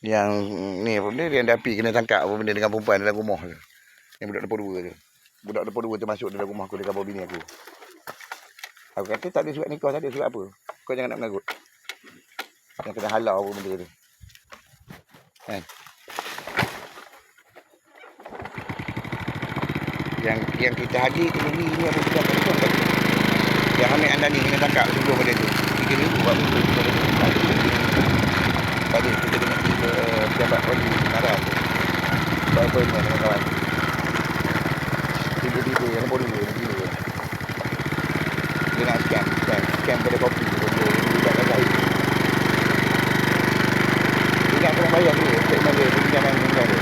Yang ni apa benda dia ada api kena tangkap apa benda dengan perempuan dalam rumah tu. Yang budak depan dua tu. Budak depan dua tu masuk dalam rumah aku dekat bawah bini aku. Aku kata tak ada surat nikah, tak ada surat apa. Kau jangan nak mengagut. Yang kena halau apa benda tu. Kan? Yang yang kita hadir ke negeri ni apa kita tak tahu. Yang Hamid Andani kena tangkap sebelum benda tu. Tiga minggu baru tu kita ada dengan pejabat poli Nara tu. Buat appointment dengan kawan. Tiga-tiga yang nombor dua, nombor dua. Dia nak scan, scan, scan pada kopi. Benda dia buat kat saya. Dia nak kena bayar dulu, statement dia, pinjaman tinggal dia.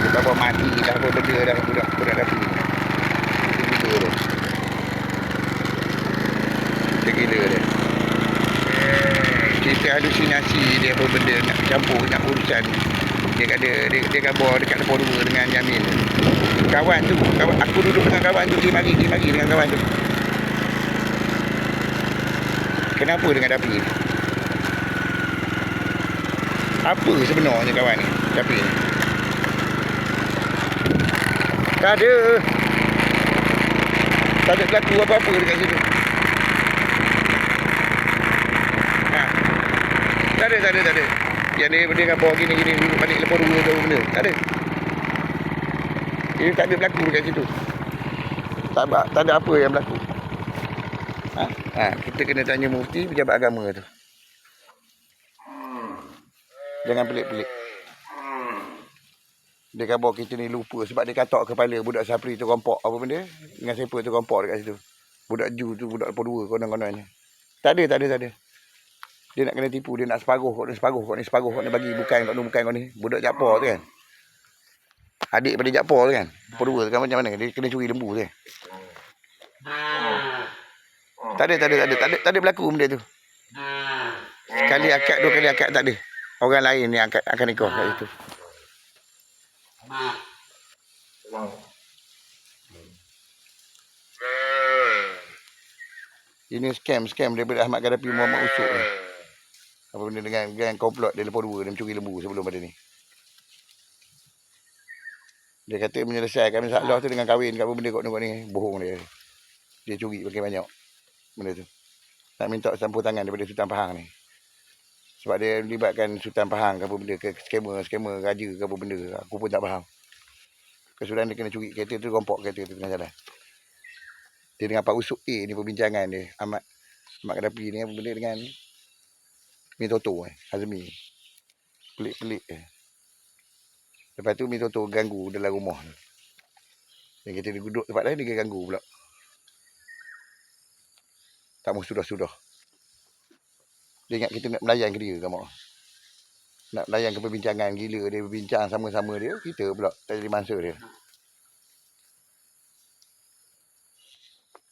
Dia tak apa mati dah apa benda dah budak budak dah pergi. Itu gila tu. Itu gila dia. Kita halusinasi dia apa benda nak campur nak urusan. Dia kata dia dia khabar dekat depan dua dengan Yamin. Kawan tu, kawan aku duduk dengan kawan tu dia mari dia mari dengan kawan tu. Kenapa dengan Dapi? Apa sebenarnya kawan ni? Dapi ni. Tak ada. Tak ada berlaku apa-apa dekat situ. Ha. Tak ada, tak ada, tak ada. Yang dia, kan bawa gini-gini duduk balik lepas ke apa benda. Tak ada. Ini tak ada berlaku dekat situ. Tak, ada- tak ada apa yang berlaku. Ha? ha. Kita kena tanya mufti pejabat agama tu. Jangan pelik-pelik. Dia khabar kita ni lupa sebab dia katok kepala budak Sapri tu rompok apa benda dengan siapa tu rompok dekat situ. Budak Ju tu budak lepas dua konon-kononnya. Tak ada, tak ada, tak ada. Dia nak kena tipu, dia nak separuh kau ni, separuh kau ni, separuh kau ni bagi bukan kau ni, bukan kau ni. Budak Japor tu kan. Adik pada Japor tu kan. Lepas dua tu kan macam mana? Dia kena curi lembu tu kan. Tak ada, tak ada, tak ada, tak ada, tak ada berlaku benda tu. Sekali akad, dua kali akad tak ada. Orang lain yang akad, akan nikah kat situ. Ini scam, scam daripada Ahmad Gaddafi Muhammad Usuk ni. Apa benda dengan gang komplot dia lepas dua dia mencuri lembu sebelum pada ni. Dia kata menyelesaikan masalah tu dengan kahwin kat apa benda tengok ni. Bohong dia. Dia curi pakai banyak. Benda tu. Nak minta campur tangan daripada Sultan Pahang ni. Sebab dia melibatkan Sultan Pahang ke apa benda ke skamer raja ke apa benda. Aku pun tak faham. Kesudahan dia kena curi kereta tu rompok kereta tu tengah jalan. Dia dengan Pak Usuk A ni perbincangan dia. Ahmad Ahmad Kadapi ni apa benda dengan Mi Toto eh, Hazmi. Pelik-pelik eh. Lepas tu Mi Toto ganggu dalam rumah. Yang kita dia duduk tempat lain dia ganggu pula. Tak mau sudah-sudah. Dia ingat kita nak melayan ke dia mak. Nak melayan ke perbincangan gila dia berbincang sama-sama dia, kita pula tak jadi mangsa dia.